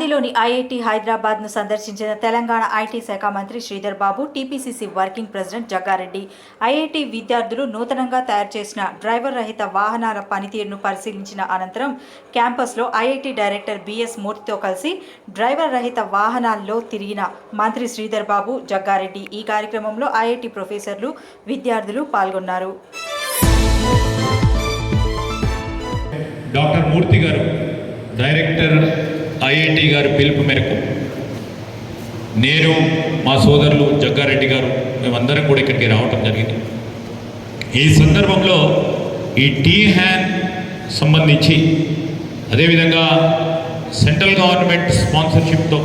నందిలోని IIT హైదరాబాద్ను సందర్శించిన Telangana IT శాఖ మంత్రి Sridhar Babu TPCC working president Jagga Reddy IIT విద్యార్థులు నూతనంగా తయారు చేసిన డ్రైవర్ రహిత వాహనాల పనితీరును పరిశీలించిన అనంతరం క్యాంపస్లో ఐఐటి డైరెక్టర్ బిఎస్ మూర్తితో కలిసి డ్రైవర్ రహిత వాహనాల్లో తిరిగిన మంత్రి శ్రీధర్ బాబు జగ్గారెడ్డి ఈ కార్యక్రమంలో ఐఐటి ప్రొఫెసర్లు విద్యార్థులు పాల్గొన్నారు. డాక్టర్ మూర్తి గారు డైరెక్టర్ ఐఐటి గారి పిలుపు మేరకు నేను మా సోదరులు జగ్గారెడ్డి గారు మేమందరం కూడా ఇక్కడికి రావటం జరిగింది. ఈ సందర్భంలో ఈ టీ హ్యాన్ సంబంధించి అదేవిధంగా సెంట్రల్ గవర్నమెంట్ స్పాన్సర్షిప్తో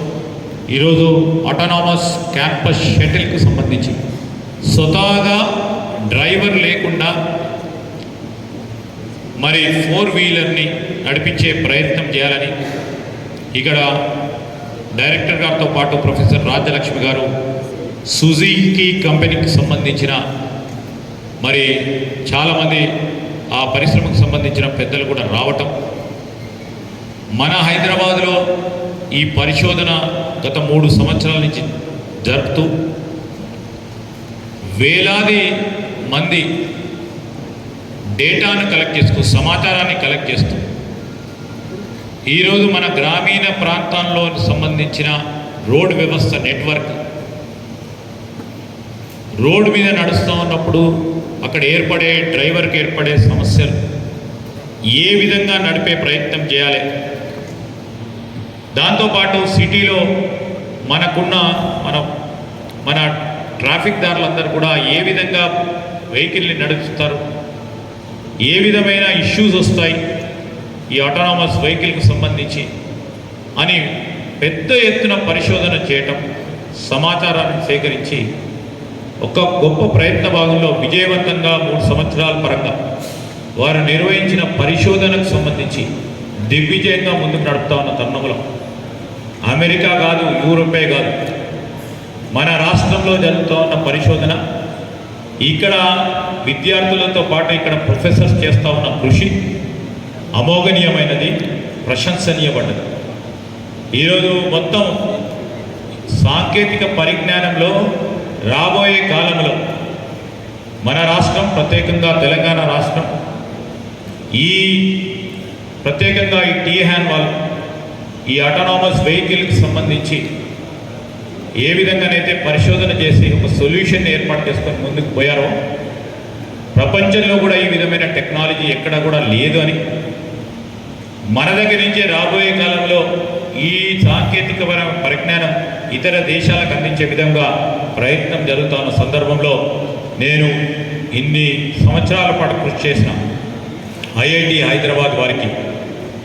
ఈరోజు ఆటోనామస్ క్యాంపస్ షటిల్కి సంబంధించి స్వతహాగా డ్రైవర్ లేకుండా మరి ఫోర్ వీలర్ని నడిపించే ప్రయత్నం చేయాలని ఇక్కడ డైరెక్టర్ గారితో పాటు ప్రొఫెసర్ రాజ్యలక్ష్మి గారు సుజీకి కంపెనీకి సంబంధించిన మరి చాలామంది ఆ పరిశ్రమకు సంబంధించిన పెద్దలు కూడా రావటం. మన హైదరాబాద్లో ఈ పరిశోధన గత మూడు సంవత్సరాల నుంచి జరుపుతూ వేలాది మంది డేటాను కలెక్ట్ చేస్తూ సమాచారాన్ని కలెక్ట్ చేస్తూ ఈరోజు మన గ్రామీణ ప్రాంతాల్లో సంబంధించిన రోడ్ వ్యవస్థ నెట్వర్క్. రోడ్డు మీద నడుస్తూ ఉన్నప్పుడు అక్కడ ఏర్పడే డ్రైవర్కి ఏర్పడే సమస్యలు. ఏ విధంగా నడిపే ప్రయత్నం చేయాలి? దాంతోపాటు సిటీలో మనకున్న మన మన ట్రాఫిక్ దారులందరూ కూడా ఏ విధంగా వెహికల్ని నడుపుతారు? ఏ విధమైన ఇష్యూస్ వస్తాయి? ఈ ఆటోనామస్ వెహికల్కి సంబంధించి అని పెద్ద ఎత్తున పరిశోధన చేయటం సమాచారాన్ని సేకరించి ఒక గొప్ప ప్రయత్న భాగంలో విజయవంతంగా మూడు సంవత్సరాల పరంగా వారు నిర్వహించిన పరిశోధనకు సంబంధించి దిగ్విజయంగా ముందుకు నడుపుతా ఉన్న తరుణంలో అమెరికా కాదు యూరోపే కాదు మన రాష్ట్రంలో జరుగుతూ ఉన్న పరిశోధన ఇక్కడ విద్యార్థులతో పాటు ఇక్కడ ప్రొఫెసర్స్ చేస్తూ ఉన్న కృషి అమోఘనీయమైనది ప్రశంసనీయపడ్డది ఈరోజు మొత్తం సాంకేతిక పరిజ్ఞానంలో రాబోయే కాలంలో మన రాష్ట్రం ప్రత్యేకంగా తెలంగాణ రాష్ట్రం ఈ ప్రత్యేకంగా ఈ టీ హ్యాండ్ వాళ్ళు ఈ ఆటోనామస్ వెహికల్కి సంబంధించి ఏ విధంగానైతే పరిశోధన చేసి ఒక సొల్యూషన్ ఏర్పాటు చేసుకొని ముందుకు పోయారో ప్రపంచంలో కూడా ఈ విధమైన టెక్నాలజీ ఎక్కడ కూడా లేదు అని మన దగ్గర నుంచే రాబోయే కాలంలో ఈ సాంకేతిక పరిజ్ఞానం ఇతర దేశాలకు అందించే విధంగా ప్రయత్నం జరుగుతున్న సందర్భంలో నేను ఇన్ని సంవత్సరాల పాటు కృషి చేసిన ఐఐటి హైదరాబాద్ వారికి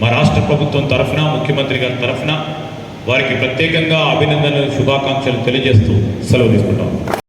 మా రాష్ట్ర ప్రభుత్వం తరఫున ముఖ్యమంత్రి గారి తరఫున వారికి ప్రత్యేకంగా అభినందనలు శుభాకాంక్షలు తెలియజేస్తూ సెలవు తీసుకుంటాం.